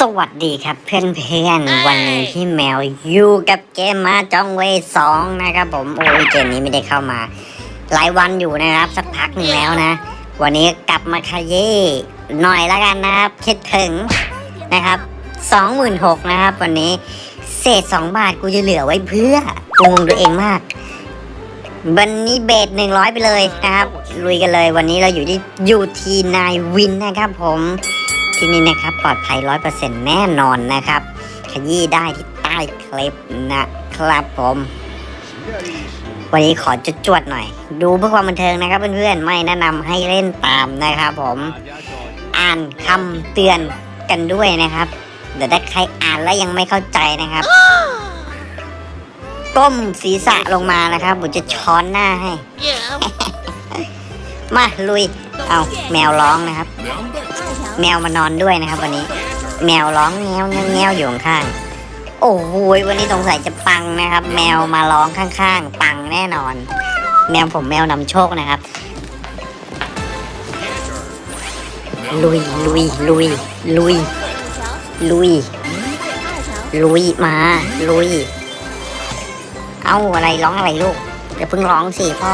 สวัสดีครับเพื่อนเพื่อนๆวันนี้พี่แมวอยู่กับเกมมาจองเวสองนะครับผมโอ้ยเกมนี้ไม่ได้เข้ามา หลายวันอยู่นะครับ สักพักหนึ่งแล้วนะ วันนี้กลับมาขยี้หน่อยแล้วกันนะครับ คิดถึงนะครับสองหมื่นหกนะครับ วันนี้เศษสองบาทกูจะเหลือไว้เพื่อกูงงตัวเองมากวันนี้เบสหนึ่งร้อยไปเลยนะครับลุยกันเลย วันนี้เราอยู่ที่ยูทีนายวินนะครับผม ที่นี่นะครับปลอดภัยร้อยเปอร์เซ็นต์แน่นอนนะครับ ขยี้ได้ที่ใต้คลิปนะครับผม วันนี้ขอจุดจวดๆหน่อย ดูเพื่อความบันเทิงนะครับเพื่อนๆไม่แนะนำให้เล่นตามนะครับผมอ่านคำเตือนกันด้วยนะครับ เดี๋ยวถ้าใครอ่านแล้วยังไม่เข้าใจนะครับก้มศีรษะลงมานะครับผมจะช้อนหน้าให้ มาลุย เอาแมวร้องนะครับ แมวมานอนด้วยนะครับ วันนี้ แมวร้องแงวแงวแงวอยู่ข้างโอ้โหวันนี้สงสัยจะปังนะครับ แมวมาร้องข้างๆ ปังแน่นอน แมวผมแมวนำโชคนะครับ ลุยลุยลุยลุยลุยลุยมา ลุย เอาอะไรร้องอะไรลูกเดี๋ยวเพิ่งร้องสิพ่อ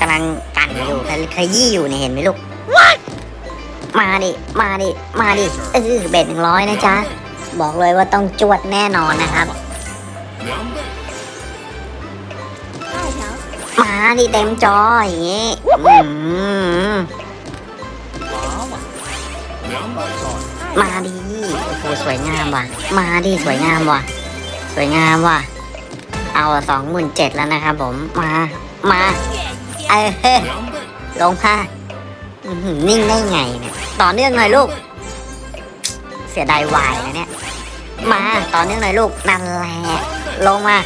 กำลังกันอยู่ขยี้อยู่เนี่ยเห็นไหมลูก มาดิ มาดิ มาดิ เออเบ็ดหนึ่งร้อยนะจ๊ะ บอกเลยว่าต้องจวดแน่นอนนะครับ มาดิเต็มจออย่างงี้มาดิโอ้โหสวยงามว่ะ มาดิสวยงามว่ะ สวยงามว่ะ เอาสองหมื่นเจ็ดแล้วนะครับผม มา มา เออลงค่ะอื้อหือ นิ่งได้ไงเนี่ยต่อเนื่องหน่อยลูก เสียดายวายนะเนี่ย มาต่อเนื่องหน่อยลูกนั่นแหละลงมา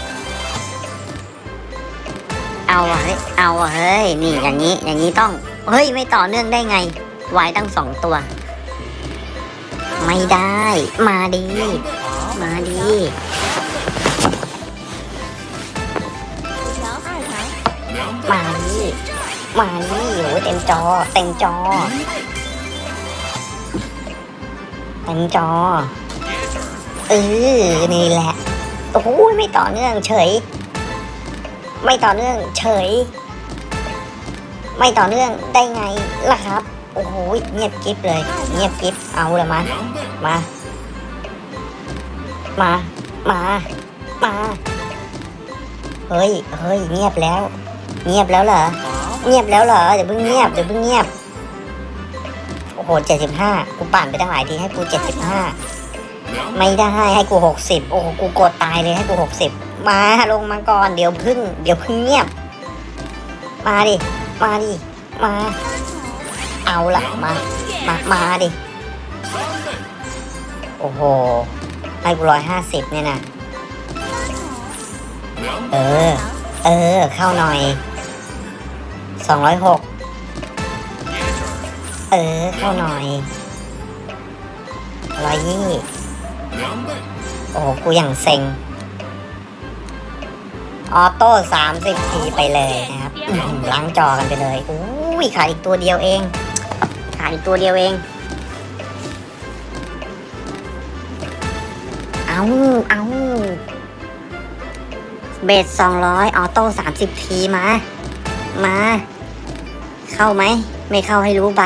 เอาเฮ้ยเอาเฮ้ยนี่อย่างนี้อย่างนี้ต้องเฮ้ยไม่ต่อเนื่องได้ไงวายตั้งสองตัว ไม่ได้ มาดีมาดีมาดี มาดีโอ้เต็มจอ เต็มจอ เต็มจอ เออ นี่แหละ โอ้โหไม่ต่อเนื่องเฉย ไม่ต่อเนื่องเฉย ไม่ต่อเนื่องได้ไงล่ะครับ โอ้โหเงียบกริบเลย เงียบกริบเอาละมา มา มา มา มา เฮ้ย เฮ้ย เงียบแล้ว เงียบแล้วเหรอ เงียบแล้วเหรอเดี๋ยวเพิ่งเงียบเดี๋ยวเพิ่งเงียบโอ้โหเจ็ดสิบห้ากูปั่นไปตั้งหลายทีให้กูเจ็ดสิบห้าไม่ได้ให้กูหกสิบโอ้โหกูกดตายเลยให้กูหกสิบมาลงมาก่อนเดี๋ยวพึ่ง เดี๋ยวพึ่งเงียบ มาดิ มาดิ มา เอาละมา มา มาดิ โอ้โห ให้กูร้อยห้าสิบเนี่ยนะ เออ เออ เข้าหน่อย สองร้อยหกเออ เข้าหน่อยร้อยยี่โอ้โห กูอย่างเซ็ง ออโต้สามสิบทีไปเลยนะครับล้างจอกันไปเลยอุ้ยขาดอีกตัวเดียวเอง ขาดอีกตัวเดียวเอง เอาเอาเบสสองร้อยออโต้สามสิบทีมา มา เข้าไหม ไม่เข้าให้รู้ไป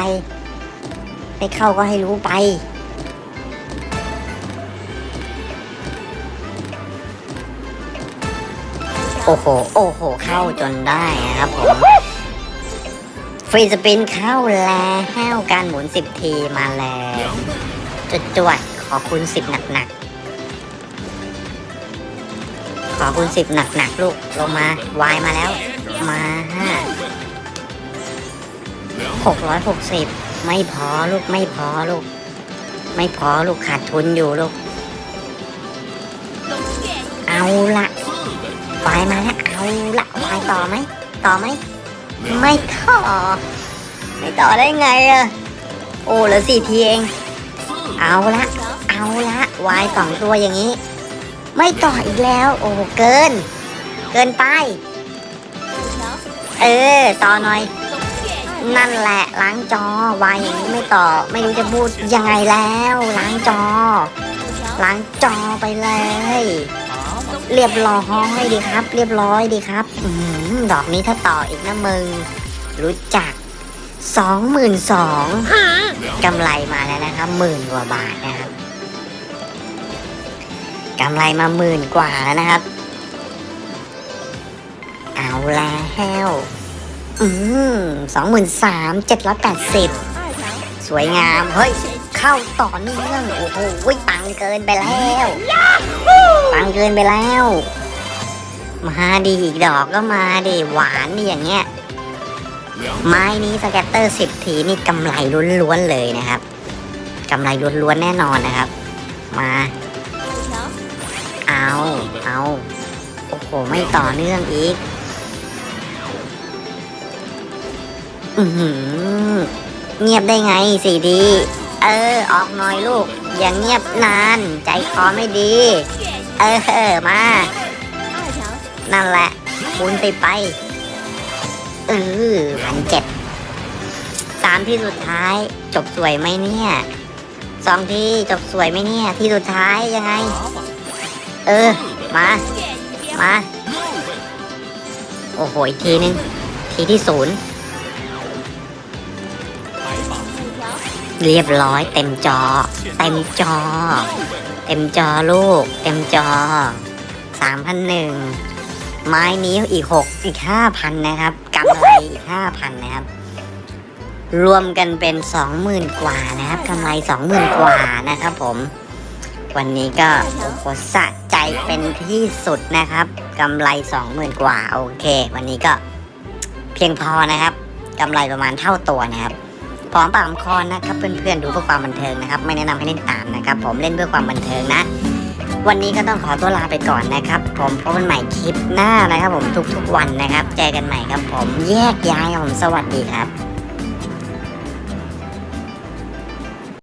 ไม่เข้าก็ให้รู้ไป โอ้โห โอ้โห เข้าจนได้นะครับผม ฟรีสปินเข้าแล้วการหมุนสิบทีมาแล้วจุดจวดขอคูณสิบหนักๆ ขอคูณสิบหนักๆ ลูก ลงมา วายมาแล้ว มา หกร้อยหกสิบไม่พอลูกไม่พอลูก ไม่พอลูกขาดทุนอยู่ลูก เอาละวายมาแล้วเอาละวายต่อไหมต่อไหมไม่ต่อ ไม่ต่อได้ไงอะโอ้เหลือสี่ทีเอง เอาละเอาละวายสองตัวอย่างนี้ ไม่ต่ออีกแล้ว โอ้เกิน เกินไป เออ ต่อหน่อย นั่นแหละล้างจอวายอย่างนี้ไม่ต่อ ไม่รู้จะพูดยังไงแล้ว ล้างจอ ล้างจอไปเลย เรียบร้อยดีครับ เรียบร้อยดีครับอืมดอกนี้ถ้าต่ออีกนะมึง รู้จักสองหมื่นสองกำไรมาแล้วนะครับหมื่นกว่าบาทนะครับกำไรมาหมื่นกว่าแล้วนะครับ เอาแล้ว อืมสองหมื่นสามเจ็ดร้อยแปดสิบสวยงาม เฮ้ย เข้าต่อเนื่องโอ้โหปังเกินไปแล้วปังเกินไปแล้ว มาดีอีกดอกก็มาดิหวานนี่อย่างเงี้ย ไม้นี้สแกตเตอร์สิบทีนี่กำไรล้วนๆเลยนะครับกำไรล้วนๆแน่นอนนะครับ มา เอา เอา โอ้โห ไม่ต่อเนื่องอีก เงียบได้ไงสีดี เออ ออกหน่อยลูก อย่างเงียบนาน ใจคอไม่ดี เออ มา นั่นแหละ คูณสิบไป เออพันเจ็ดสามที่สุดท้าย จบสวยไหมเนี่ยสองที่จบสวยไหมเนี่ย ที่สุดท้ายยังไง เออ มา มา โอ้โห อีกทีนึง ทีที่ศูนย์ เรียบร้อยเต็มจอ เต็มจอ เต็มจอลูก เต็มจอสามพันหนึ่งไม้นี้อีกหกอีกห้าพันนะครับกำไรอีกห้าพันนะครับ รวมกันเป็นสองหมื่นกว่านะครับกำไรสองหมื่นกว่านะครับ ผม วันนี้ก็โอ้โหสะใจเป็นที่สุดนะครับกำไรสองหมื่นกว่าโอเค วันนี้ก็เพียงพอนะครับกำไรประมาณเท่าตัวนะครับ พร้อมปากคอนะครับเพื่อนๆดูเพื่อความบันเทิงนะครับ ไม่แนะนำให้เล่นตามนะครับ ผมเล่นเพื่อความบันเทิงนะ วันนี้ก็ต้องขอตัวลาไปก่อนนะครับ ผมพบกันใหม่คลิปหน้านะครับ ผมทุกๆวันนะครับเจอกันใหม่ครับ ผมแยกย้ายครับผมสวัสดีครับ